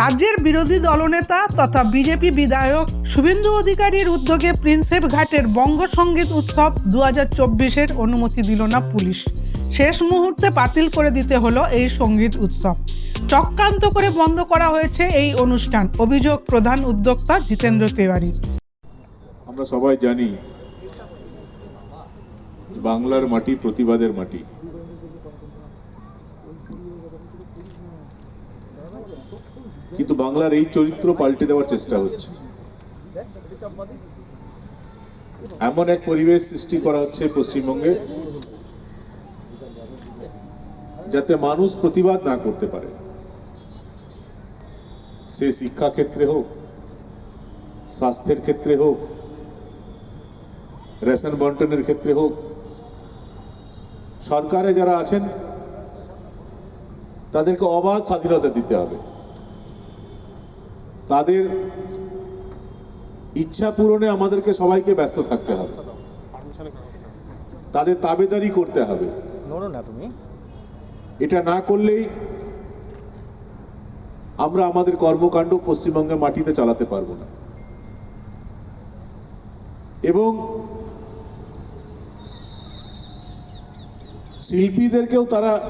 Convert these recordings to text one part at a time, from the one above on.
রাজ্যের বিরোধী দলনেতা তথা বিজেপি বিধায়ক শুভেন্দু অধিকারীর উদ্যোগে প্রিন্সেপ ঘাটের বঙ্গ সংগীত উৎসব দু হাজার চব্বিশের অনুমতি দিল না পুলিশ। শেষ মুহূর্তে বাতিল করে দিতে হলো এই সংগীত উৎসব। চক্রান্ত করে বন্ধ করা হয়েছে এই অনুষ্ঠান, অভিযোগ প্রধান উদ্যোক্তা জিতেন্দ্র তিওয়ারি। আমরা সবাই জানি বাংলার মাটি প্রতিবাদের মাটি। কিন্তু বাংলার এই চরিত্র পাল্টে দেওয়ার চেষ্টা হচ্ছে। এমন এক পরিবেশ সৃষ্টি করা হচ্ছে পশ্চিমবঙ্গে, যাতে মানুষ প্রতিবাদ না করতে পারে। সে শিক্ষা ক্ষেত্রে হোক, স্বাস্থ্যের ক্ষেত্রে হোক, রেশন বন্টনের ক্ষেত্রে হোক, সরকারে যারা আছেন, তাদেরকে অবাধ স্বাধীনতা দিতে হবে। তাদের ইচ্ছা পূরণে আমাদেরকে সবাইকে ব্যস্ত থাকতে হবে। তাদের তাবেদারি করতে হবে। না তুমি। এটা না করলেই আমরা আমাদের কর্মকাণ্ড পশ্চিমবঙ্গের মাটিতে চালাতে পারব না। এবং শিল্পীদেরকেও তারা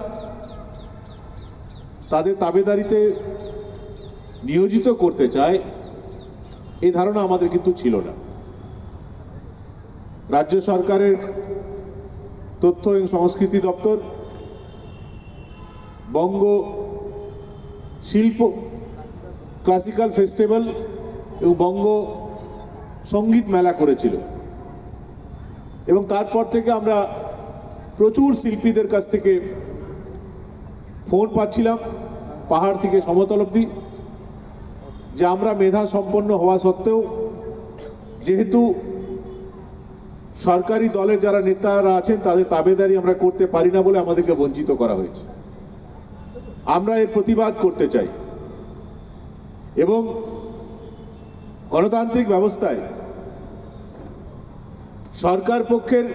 তাদের তাবেদারিতে নিয়োজিত করতে চায়, এই ধারণা আমাদের কিন্তু ছিল না। রাজ্য সরকারের তথ্য এবং সংস্কৃতি দপ্তর, বঙ্গ শিল্প ক্লাসিক্যাল ফেস্টিভ্যাল এবং বঙ্গ সংগীত মেলা করেছিল। এবং তারপর থেকে আমরা প্রচুর শিল্পীদের কাছ থেকে ফোন পাচ্ছিলাম, পাহাড় থেকে সমতল অবধি। যে আমরা মেধা সম্পন্ন হওয়া সত্ত্বেও, যেহেতু সরকারি দলের যারা নেতারা আছেন, তাদের তাবেদারি আমরা করতে পারি না বলে আমাদেরকে বঞ্চিত করা হয়েছে। আমরা এর প্রতিবাদ করতে চাই। এবং গণতান্ত্রিক ব্যবস্থায় সরকার পক্ষের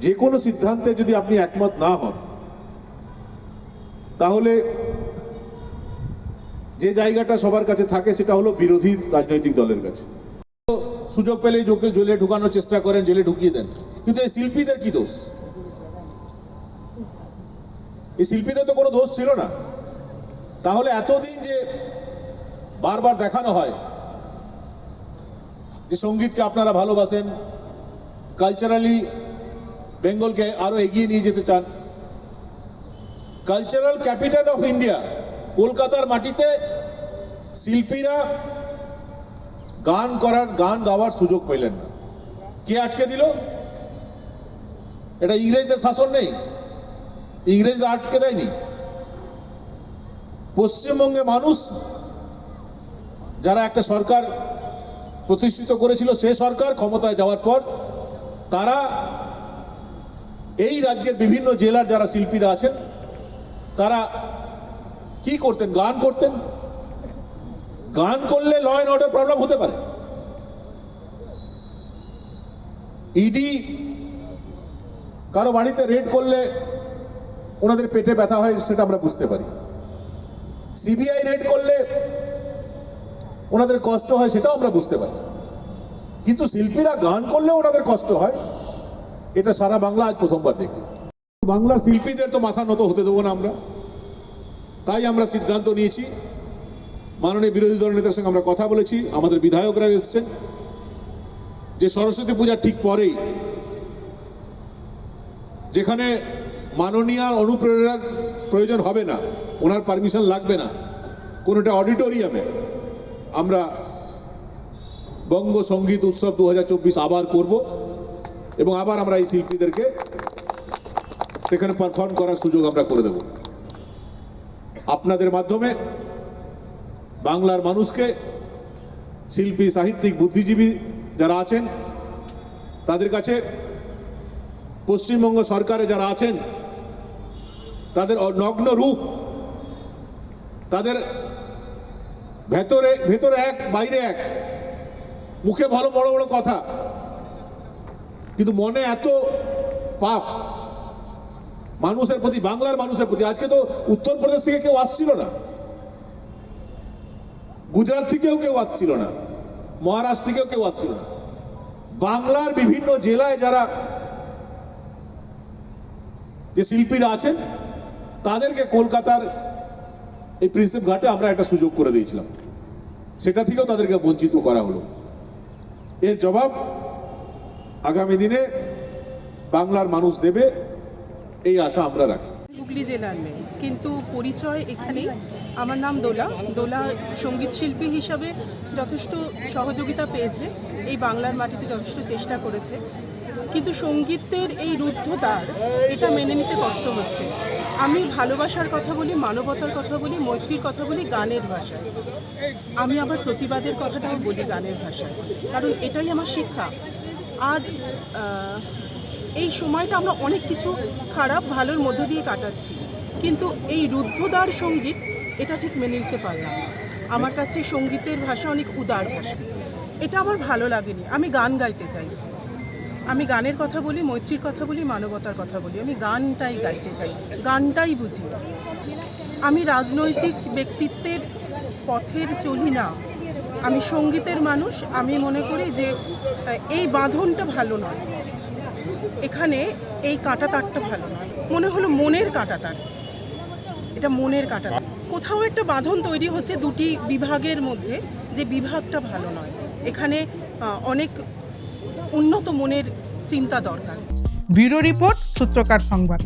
যে কোনো সিদ্ধান্তে যদি আপনি একমত না হন, তাহলে যে জায়গাটা সবার কাছে থাকে সেটা হলো বিরোধী রাজনৈতিক দলের কাছে। সুযোগ পেলে যোগে জেলে ঢুকানোর চেষ্টা করেন, জেলে ঢুকিয়ে দেন। কিন্তু এই শিল্পীদের কি দোষ? এই শিল্পীদের তো কোনো দোষ ছিল না। তাহলে এতদিন যে বারবার দেখানো হয় যে সঙ্গীতকে আপনারা ভালোবাসেন কালচারালি বেঙ্গলকে আরও এগিয়ে নিয়ে যেতে চান কালচারাল ক্যাপিটাল অফ ইন্ডিয়া কলকাতার মাটিতে শিল্পীরা গান করার, গান গাওয়ার সুযোগ পেলেন না। কে আটকে দিল? এটা ইংরেজদের শাসন নেই। ইংরেজরা আটকে দেয়নি। পশ্চিমবঙ্গে মানুষ যারা একটা সরকার প্রতিষ্ঠিত করেছিল, সে সরকার ক্ষমতায় যাওয়ার পর তারা এই রাজ্যের বিভিন্ন জেলার যারা শিল্পীরা আছেন, তারা কি করতেন? গান করতেন? গান করলে ল অ্যান্ড অর্ডার প্রবলেম হতে পারে। ইডি কারও বাড়িতে রেড করলে ওনাদের পেটে ব্যথা হয় সেটা আমরা বুঝতে পারি। সিবিআই রেড করলে ওনাদের কষ্ট হয় সেটাও আমরা বুঝতে পারি। কিন্তু শিল্পীরা গান করলে ওনাদের কষ্ট হয়। এটা সারা বাংলা আজ প্রথমবার দেখি। বাংলা শিল্পীদের তো মাথা নত হতে দেবো না আমরা। তাই আমরা সিদ্ধান্ত নিয়েছি মাননীয় বিরোধী দল নেতার সঙ্গে আমরা কথা বলেছি, আমাদের বিধায়করা এসছেন। যে সরস্বতী পূজার ঠিক পরেই, যেখানে মাননীয় অনুপ্রেরণার প্রয়োজন হবে না, ওনার পারমিশন লাগবে না, কোনোটা অডিটোরিয়ামে আমরা বঙ্গ সংগীত উৎসব দু হাজার চব্বিশ আবার করব এবং আবার আমরা এই শিল্পীদেরকে সেখানে পারফর্ম করার সুযোগ আমরা করে দেব। আপনাদের মাধ্যমে বাংলার মানুষকে শিল্পী, সাহিত্যিক, বুদ্ধিজীবী যারা আছেন, তাদের কাছে পশ্চিমবঙ্গ সরকারে যারা আছেন, তাদের নগ্ন রূপ, তাদের ভেতরে ভেতরে এক, বাইরে এক। মুখে ভালো, বড় বড় কথা। কিন্তু মনে এত পাপ মানুষের প্রতি, বাংলার মানুষের প্রতি। আজকে তো উত্তরপ্রদেশ থেকে কেউ আসছিল না। গুজরাট থেকেও কেউ আসছিল না মহারাষ্ট্র থেকেও কেউ আসছিল না। বাংলার বিভিন্ন জেলায় যারা যে শিল্পীরা আছেন, তাদেরকে কলকাতার এই প্রিন্সেপ ঘাটে আমরা একটা সুযোগ করে দিয়েছিলাম। সেটা থেকেও তাদেরকে বঞ্চিত করা হলো। এর জবাব আগামী দিনে বাংলার মানুষ দেবে, এই আশা আমরা রাখি। হুগলি জেলার মেয়ে কিন্তু পরিচয় এখানে আমার নাম দোলা। দোলা সংগীত শিল্পী হিসাবে যথেষ্ট সহযোগিতা পেয়েছে। এই বাংলার মাটিতে যথেষ্ট চেষ্টা করেছে। কিন্তু সঙ্গীতের এই রুদ্ধতার এটা মেনে নিতে কষ্ট হচ্ছে। আমি ভালোবাসার কথা বলি, মানবতার কথা বলি, মৈত্রীর কথা বলি, গানের ভাষায়। আমি আবার প্রতিবাদের কথাটাও বলি গানের ভাষায়। কারণ এটাই আমার শিক্ষা। আজ এই সময়টা আমরা অনেক কিছু খারাপ, ভালোর মধ্য দিয়ে কাটাচ্ছি। কিন্তু এই রুদ্ধদ্বার সংগীত, এটা ঠিক মেনে নিতে পারলাম আমার কাছে সঙ্গীতের ভাষা অনেক উদার ভাষা। এটা আমার ভালো লাগেনি। আমি গান গাইতে চাই। আমি গানের কথা বলি, মৈত্রীর কথা বলি, মানবতার কথা বলি। আমি গানটাই গাইতে চাই। গানটাই বুঝি আমি রাজনৈতিক ব্যক্তিত্বের পথের চলি না। আমি সঙ্গীতের মানুষ। আমি মনে করি যে এই বাঁধনটা ভালো নয়। এখানে এই কাটা তারটা ভালো নয়। মনে হলো মনের কাটা তার এটা মনের কাটা। কোথাও একটা বাঁধন তৈরি হচ্ছে দুটি বিভাগের মধ্যে যে বিভাগটা ভালো নয়। এখানে অনেক উন্নত মনের চিন্তা দরকার। ব্যুরো রিপোর্ট, সূত্রকার সংবাদ।